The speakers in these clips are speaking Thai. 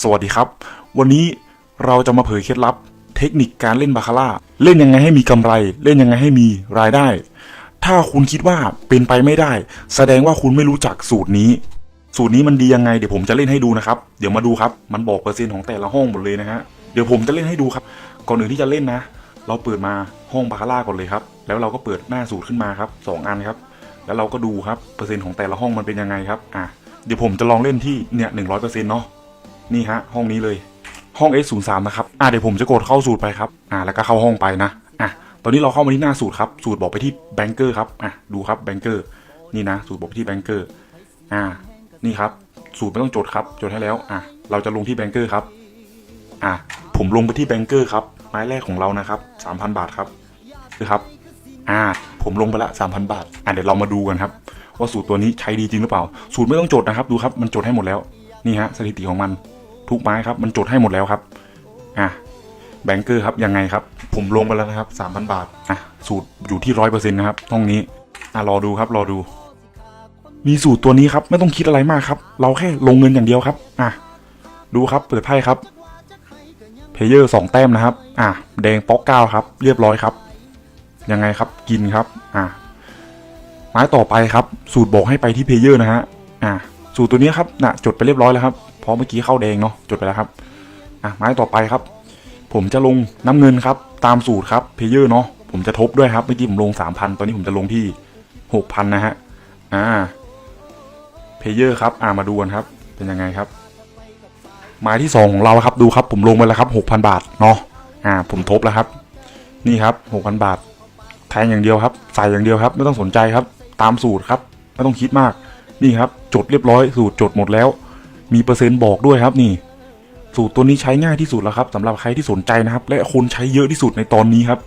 สวัสดีครับ วันนี้เราจะมาเผยเคล็ดลับ เทคนิคการเล่นบาคาร่า เล่นยังไงให้มีกำไร เล่นยังไงให้มีรายได้ ถ้าคุณคิดว่าเป็นไปไม่ได้ แสดงว่าคุณไม่รู้จักสูตรนี้ สูตรนี้มันดียังไงเดี๋ยวผมจะเล่นให้ดูนะครับ เดี๋ยวมาดูครับ มันบอกเปอร์เซ็นต์ของแต่ละห้องหมดเลยนะฮะ เดี๋ยวผมจะเล่นให้ดูครับ ก่อนอื่นที่จะเล่นนะ เราเปิดมาห้องบาคาร่าก่อนเลยครับ แล้วเราก็เปิดหน้าสูตรขึ้นมาครับสองอันครับ แล้วเราก็ดูครับเปอร์เซ็นต์ของแต่ละห้องมันเป็นยังไงครับ อะ เดี๋ยวผมจะลองเล่นที่เนี่ยหนึ่งร้อยเปอร์เซ็นต์เนาะ นี่ฮะห้องนี้เลยห้อง S03 นะครับอะเดี๋ยวผมจะกดเข้าสูตรไปครับอะแล้วก็เข้าห้องไปนะอะตอนนี้เราเข้ามาที่หน้าสูตรครับสูตรบอกไปที่แบงเกอร์ครับอะดูครับแบงเกอร์นี่นะ สูตรบอกไปที่แบงเกอร์อ่านี่ครับ สูตรไม่ต้องจดครับจดให้แล้วอะเราจะลงที่แบงเกอร์ครับอะผมลงไปที่แบงเกอร์ครับไม้แรกของเรานะครับสามพันบาทครับคือครับอ่าผมลงไปละสามพันบาทอะเดี๋ยวเรามาดูกันครับว่าสูตรตัวนี้ใช้ดีจริงหรือเปล่า สูตรไม่ต้องจดนะครับ ดูครับมันจดให้หมดแล้ว นี่ฮะสถิติของมันทุกไม้ครับมันจดให้หมดแล้วครับอะแบงเกอร์ครับยังไงครับ ผมลงไปแล้วนะครับสามพันบาทอะสูตรอยู่ที่ร้อยเปอร์เซ็นต์นะครับห้องนี้อะรอดูครับรอดู มีสูตรตัวนี้ครับไม่ต้องคิดอะไรมากครับ เราแค่ลงเงินอย่างเดียวครับอะดูครับเปิดไพ่ครับเพเยอร์สองแต้มนะครับ อะแดงป๊อกเก้าครับ เรียบร้อยครับยังไงครับกินครับ อะไม้ต่อไปครับ สูตรบอกให้ไปที่เพเยอร์นะฮะอะ สูตรตัวนี้ครับน่ะจดไปเรียบร้อยแล้วครับเพราะเมื่อกี้เข้าแดงเนาะจดไปแล้วครับอะไม้ต่อไปครับ ผมจะลงน้ำเงินครับ ตามสูตรครับเพเยอร์เนาะผมจะทบด้วยครับเมื่อกี้ผมลงสามพันตอนนี้ผมจะลงที่หกพันนะฮะอ่าเพเยอร์ครับอ่ามาดูกันครับ เป็นยังไงครับไม้ที่สองของเราครับดูครับ ผมลงไปแล้วครับหกพันบาทเนาะอ่า ผมทบแล้วครับ นี่ครับหกพันบาทแทงอย่างเดียวครับ ใส่อย่างเดียวครับ ไม่ต้องสนใจครับ ตามสูตรครับ ไม่ต้องคิดมาก นี่ครับ จดเรียบร้อยสูตรจดหมดแล้ว มีเปอร์เซ็นต์บอกด้วยครับนี่ สูตรตัวนี้ใช้ง่ายที่สุดแล้วครับสำหรับใครที่สนใจนะครับ และคนใช้เยอะที่สุดในตอนนี้ครับ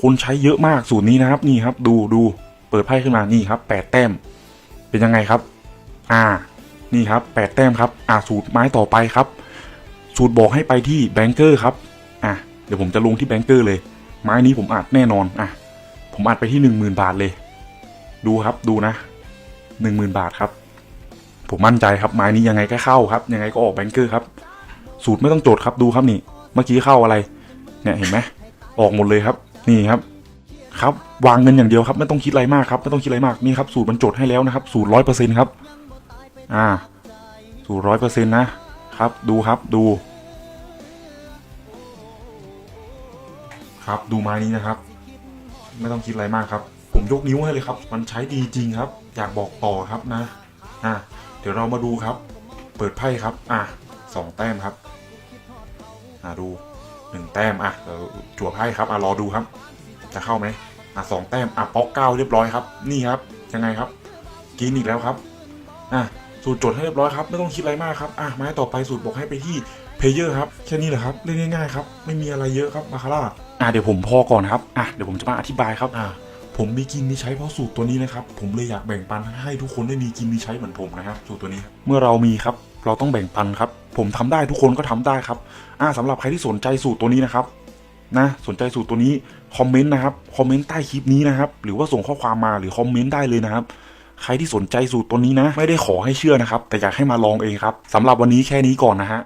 คนใช้เยอะมากสูตรนี้นะครับนี่ครับ ดูดูเปิดไพ่ขึ้นมานี่ครับแปดแต้ม เป็นยังไงครับ อ่า นี่ครับแปดแต้มครับอ่าสูตรไม้ต่อไปครับ สูตรบอกให้ไปที่แบงเกอร์ครับอะเดี๋ยวผมจะลงที่แบงเกอร์เลย ไม้นี้ผมอัดแน่นอนอะผมอัดไปที่หนึ่งหมื่นบาทเลย ดูครับดูนะหนึ่งหมื่นบาทครับ ผมมั่นใจครับไม้นี้ยังไงก็เข้าครับ ยังไงก็ออกแบงเกอร์ครับ สูตรไม่ต้องโจทย์ครับดูครับนี่ เมื่อกี้เข้าอะไร เนี่ยเห็นไหมออกหมดเลยครับ นี่ครับครับ วางเงินอย่างเดียวครับ ไม่ต้องคิดอะไรมากครับ ไม่ต้องคิดอะไรมากนี่ครับ สูตรมันจดให้แล้วนะครับ สูตรร้อยเปอร์เซ็นครับ อ่า สูตรร้อยเปอร์เซ็นนะครับ ดูครับดู ครับดูไม้นี้นะครับ ไม่ต้องคิดอะไรมากครับ ผมยกนิ้วให้เลยครับ มันใช้ดีจริงครับ อยากบอกต่อครับนะ อะ เดี๋ยวเรามาดูครับ เปิดไพ่ครับ อะสองแต้มครับ อะดูหนึ่งแต้ม อะเดี๋ยวจั่วไพ่ครับ อะรอดูครับ จะเข้าไหมอะสองแต้ม อะป๊อกเก้าเรียบร้อยครับ นี่ครับ ยังไงครับ กินอีกแล้วครับ อะสูตรจดให้เรียบร้อยครับ ไม่ต้องคิดอะไรมากครับ อะไม้ต่อไปสูตรบอกให้ไปที่เพเยอร์ครับ แค่นี้แหละครับ เล่นง่ายๆครับ ไม่มีอะไรเยอะครับมาคาร่าอะเดี๋ยวผมพอก่อนครับ อะเดี๋ยวผมจะมาอธิบายครับ อะ ผมมีกินมีใช้เพราะสูตรตัวนี้นะครับ ผมเลยอยากแบ่งปันให้ทุกคนได้มีกินมีใช้เหมือนผมนะครับสูตรตัวนี้เมื่อเรามีครับ เราต้องแบ่งปันครับ ผมทำได้ทุกคนก็ทำได้ครับอ่าสำหรับใครที่สนใจสูตรตัวนี้นะครับนะสนใจสูตรตัวนี้คอมเมนต์นะครับคอมเมนต์ใต้คลิปนี้นะครับ หรือว่าส่งข้อความมาหรือคอมเมนต์ได้เลยนะครับ ใครที่สนใจสูตรตัวนี้นะ ไม่ได้ขอให้เชื่อนะครับ แต่อยากให้มาลองเองครับสำหรับวันนี้แค่นี้ก่อนนะฮะ